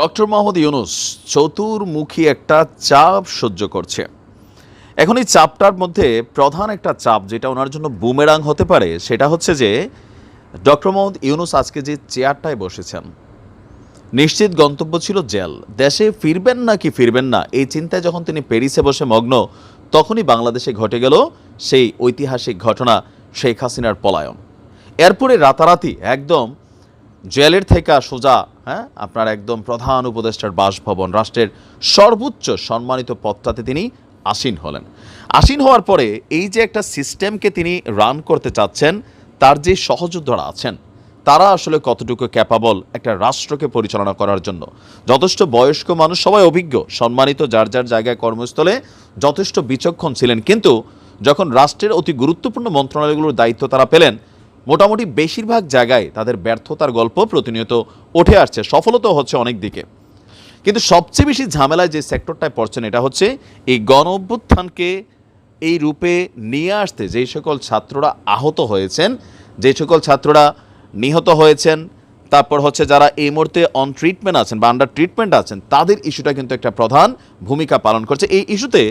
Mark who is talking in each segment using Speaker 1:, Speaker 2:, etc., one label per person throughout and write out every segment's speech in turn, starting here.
Speaker 1: Doctor Mohammad Yunus চতুর্মুখী একটা চাপ সহ্য করছে। এখন এই চাপটার মধ্যে প্রধান একটা চাপ যেটা ওনার জন্য বুমেরাং হতে পারে, সেটা হচ্ছে যে ডক্টর মোহাম্মদ ইউনুস আজকে যে চেয়ারটায় বসেছেন, নিশ্চিত গন্তব্য ছিল জেল। দেশে ফিরবেন না কি ফিরবেন না, এই চিন্তায় যখন তিনি প্যারিসে বসে মগ্ন, তখনই বাংলাদেশে ঘটে গেল সেই ঐতিহাসিক ঘটনা শেখ হাসিনার পলায়ন। এরপরে রাতারাতি একদম জেলের থেকে সোজা হ্যাঁ? আপনার একদম প্রধান উপদেষ্টার বাসভবন, রাষ্ট্রের সর্বোচ্চ সম্মানিত পদটাতে তিনি আসীন হলেন। আসীন হওয়ার পরে এই যে একটা সিস্টেমকে তিনি রান করতে চাচ্ছেন, তার যে সহযোদ্ধারা আছেন, তারা আসলে কতটুকু ক্যাপাবল একটা রাষ্ট্রকে পরিচালনা করার জন্য? যথেষ্ট বয়স্ক মানুষ, সবাই অভিজ্ঞ, সম্মানিত যার যার জায়গায় কর্মস্থলে যথেষ্ট বিচক্ষণ ছিলেন। কিন্তু যখন রাষ্ট্রের অতি গুরুত্বপূর্ণ মন্ত্রণালয়গুলোর দায়িত্ব তারা পেলেন মোটামুটি বেশিরভাগ জায়গায় তাদের ব্যর্থতার গল্প প্রতিনিয়ত উঠে আসছে। সফলতা হচ্ছে অনেক দিকে। কিন্তু সবচেয়ে বেশি ঝামেলায় যে সেক্টরটায় পড়ছেন এটা হচ্ছে এই গণ অভ্যুত্থানকে এই রূপে নিয়ে আসতে যেই সকল ছাত্ররা আহত হয়েছেন, যে সকল ছাত্ররা নিহত হয়েছেন তারপর হচ্ছে যারা এই মুহূর্তে অন ট্রিটমেন্ট আছেন বা আন্ডার ট্রিটমেন্ট আছেন, তাদের ইস্যুটা কিন্তু একটা প্রধান ভূমিকা পালন করছে। এই ইস্যুতে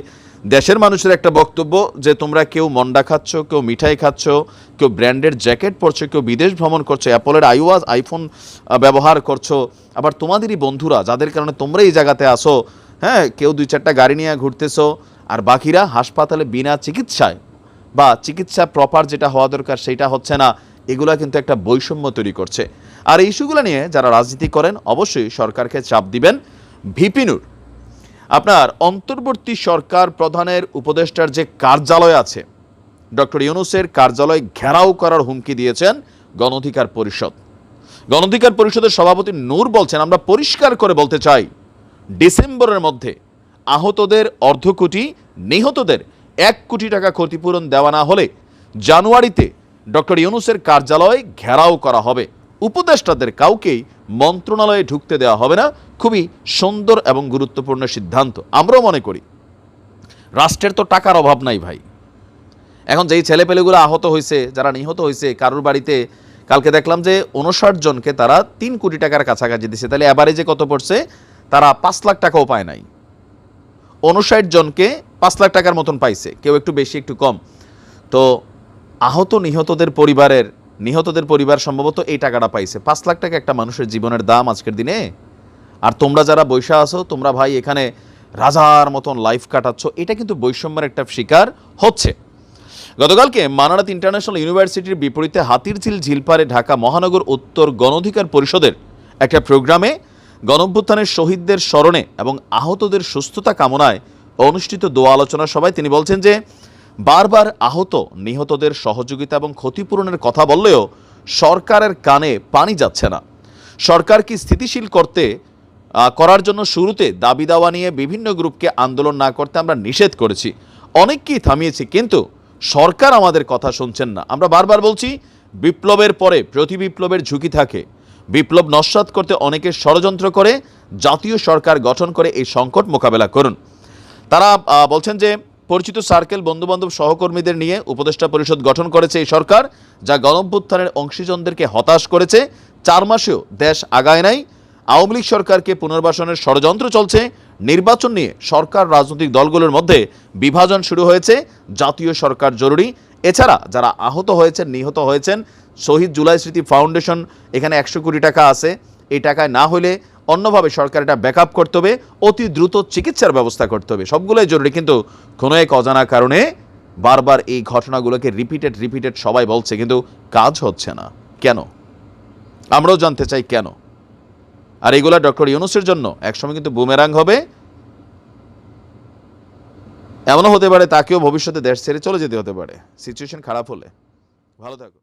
Speaker 1: দেশের মানুষের একটা বক্তব্য যে তোমরা কেউ মন্ডা খাচ্ছ, কেউ মিঠাই খাচ্ছ, কেউ ব্র্যান্ডের জ্যাকেট পরছো, কেউ বিদেশ ভ্রমণ করছ, অ্যাপলের আইওয়াজ আইফোন ব্যবহার করছ। আবার তোমাদেরই বন্ধুরা যাদের কারণে তোমরা এই জায়গাতে আসো হ্যাঁ কেউ দুই চারটা গাড়ি নিয়ে ঘুরতেছো, আর বাকিরা হাসপাতালে বিনা চিকিৎসায় বা চিকিৎসা প্রপার যেটা হওয়া দরকার সেটা হচ্ছে না। এগুলা কিন্তু একটা বৈষম্য তৈরি করছে। আর এই ইস্যুগুলো নিয়ে যারা রাজনীতি করেন, অবশ্যই সরকারকে চাপ দিবেন ভিপিনুর আপনার অন্তর্বর্তী সরকার প্রধানের উপদেষ্টার যে কার্যালয় আছে, ডক্টর ইউনুসের কার্যালয় ঘেরাও করার হুমকি দিয়েছেন গণঅধিকার পরিষদ। গণঅধিকার পরিষদের সভাপতি নূর বলছেন, আমরা পরিষ্কার করে বলতে চাই, ডিসেম্বরের মধ্যে আহতদের অর্ধ কোটি, নিহতদের এক কোটি টাকা ক্ষতিপূরণ দেওয়া না হলে জানুয়ারিতে ডক্টর ইউনুসের কার্যালয় ঘেরাও করা হবে। উপদেষ্টাদের কাউকেই মন্ত্রণালয়ে ঢুকতে দেওয়া হবে না। খুবই সুন্দর এবং গুরুত্বপূর্ণ সিদ্ধান্ত, আমরাও মনে করি। রাষ্ট্রের তো টাকার অভাব নাই ভাই। এখন যেই ছেলেপেলেগুলো আহত হয়েছে যারা নিহত হয়েছে কারোর বাড়িতে কালকে দেখলাম যে উনষাট জনকে তারা তিন কোটি টাকার কাছাকাছি দিছে। তাহলে এবারে যে কত পড়ছে? তারা পাঁচ লাখ টাকাও পায় নাই। উনষাট জনকে পাঁচ লাখ টাকার মতন পাইছে, কেউ একটু বেশি, একটু কম। তো আহত নিহতদের পরিবারের, নিহতদের পরিবার সম্ভবত এই টাকাটা পাইছে। পাঁচ লাখ টাকা একটা মানুষের জীবনের দাম আজকের দিনে। আর তোমরা যারা বৈশা আছো, তোমরা ভাই এখানে রাজার মতন লাইফ কাটাচ্ছ। এটা কিন্তু বৈষম্যের একটা শিকার হচ্ছে। গতকালকে মানারাত ইন্টারন্যাশনাল ইউনিভার্সিটির বিপরীতে হাতিরঝিল ঝিলপাড়ে ঢাকা মহানগর উত্তর গণঅধিকার পরিষদের একটা প্রোগ্রামে গণঅভ্যুত্থানের শহীদদের স্মরণে এবং আহতদের সুস্থতা কামনায় অনুষ্ঠিত দোয়া আলোচনা সভায় তিনি বলছেন যে বারবার আহত, নিহতদের সহযোগিতা এবং ক্ষতিপূরণের কথা বললেও সরকারের কানে পানি যাচ্ছে না। সরকার কি স্থিতিশীল করতে করার জন্য শুরুতে দাবি দাওয়া নিয়ে বিভিন্ন গ্রুপকে আন্দোলন না করতে আমরা নিষেধ করেছি। অনেককেই থামিয়েছি, কিন্তু সরকার আমাদের কথা শুনছেন না। আমরা বারবার বলছি, বিপ্লবের পরে প্রতি বিপ্লবের ঝুঁকি থাকে। বিপ্লব নস্বাত করতে অনেকে ষড়যন্ত্র করে, জাতীয় সরকার গঠন করে এই সংকট মোকাবেলা করুন। তারা বলছেন যে পরিচিত সার্কেল বন্ধুবান্ধব সহকর্মীদের নিয়ে উপদেষ্টা পরিষদ গঠন করেছে এই সরকার, যা গণঅভ্যুত্থানের অংশীজনদেরকে হতাশ করেছে। চার মাসেও দেশ আগায় নাই। আওয়ামী লীগ সরকারকে পুনর্বাসনের ষড়যন্ত্র চলছে। নির্বাচন নিয়ে সরকার রাজনৈতিক দলগুলোর মধ্যে বিভাজন শুরু হয়েছে। জাতীয় সরকার জরুরি। এছাড়া যারা আহত হয়েছেন, নিহত হয়েছেন, শহীদ জুলাই স্মৃতি ফাউন্ডেশন এখানে একশো কোটি টাকা আছে। এই টাকায় না হলে অন্যভাবে সরকার এটা ব্যাকআপ করতে হবে, অতি দ্রুত চিকিৎসার ব্যবস্থা করতে হবে। সবগুলোই জরুরি, কিন্তু কোনো এক অজানা কারণে বারবার এই ঘটনাগুলোকে রিপিটেড রিপিটেড সবাই বলছে, কিন্তু কাজ হচ্ছে না। কেন? আমরাও জানতে চাই কেন? আর এগুলা ডক্টর ইউনুসের জন্য একসময় কিন্তু বুমেরাং হবে। এমনও হতে পারে, তাকেও ভবিষ্যতে দেশ ছেড়ে চলে যেতে হতে পারে। সিচুয়েশন খারাপ হলে। ভালো থাকুন।